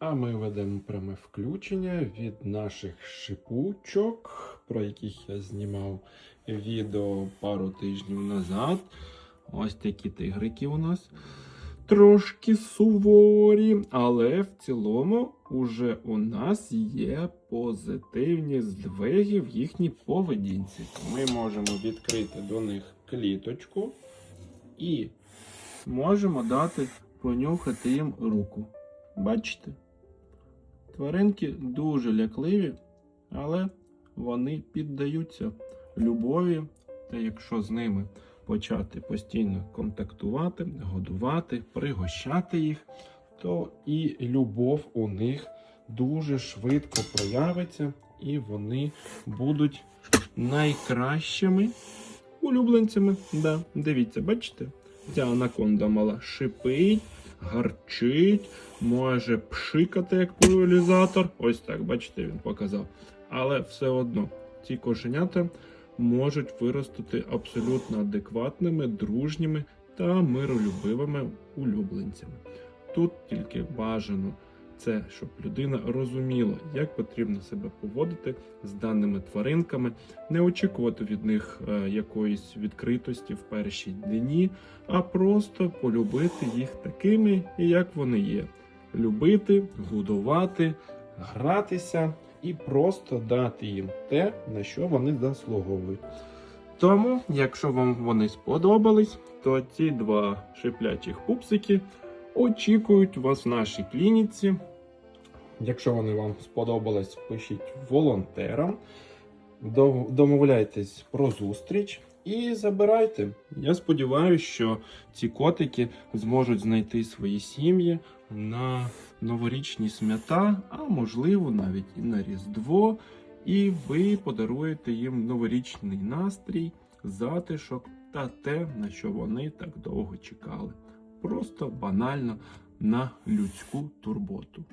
А ми ведемо пряме включення від наших шипучок, про яких я знімав відео пару тижнів назад. Ось такі тигрики у нас. Трошки суворі, але в цілому уже у нас є позитивні здвиги в їхній поведінці. Ми можемо відкрити до них кліточку і можемо дати понюхати їм руку. Бачите? Тваринки дуже лякливі, але вони піддаються любові, та якщо з ними почати постійно контактувати, годувати, пригощати їх, то і любов у них дуже швидко проявиться, і вони будуть найкращими улюбленцями. Да, дивіться, бачите? Ця анаконда мала шипить, гарчить, може пшикати як пульверізатор. Ось так, бачите, він показав. Але все одно ці кошенята можуть виростити абсолютно адекватними, дружніми та миролюбивими улюбленцями. Тут тільки бажано це, щоб людина розуміла, як потрібно себе поводити з даними тваринками, не очікувати від них е, якоїсь відкритості в перші дні, а просто полюбити їх такими, як вони є. Любити, годувати, гратися і просто дати їм те, на що вони заслуговують. Тому, якщо вам вони сподобались, то ці два шиплячих пупсики очікують вас в нашій клініці. Якщо вони вам сподобались, пишіть волонтерам, домовляйтесь про зустріч і забирайте. Я сподіваюся, що ці котики зможуть знайти свої сім'ї на новорічні свята, а можливо навіть і на Різдво. І ви подаруєте їм новорічний настрій, затишок та те, на що вони так довго чекали. Просто банально на людську турботу.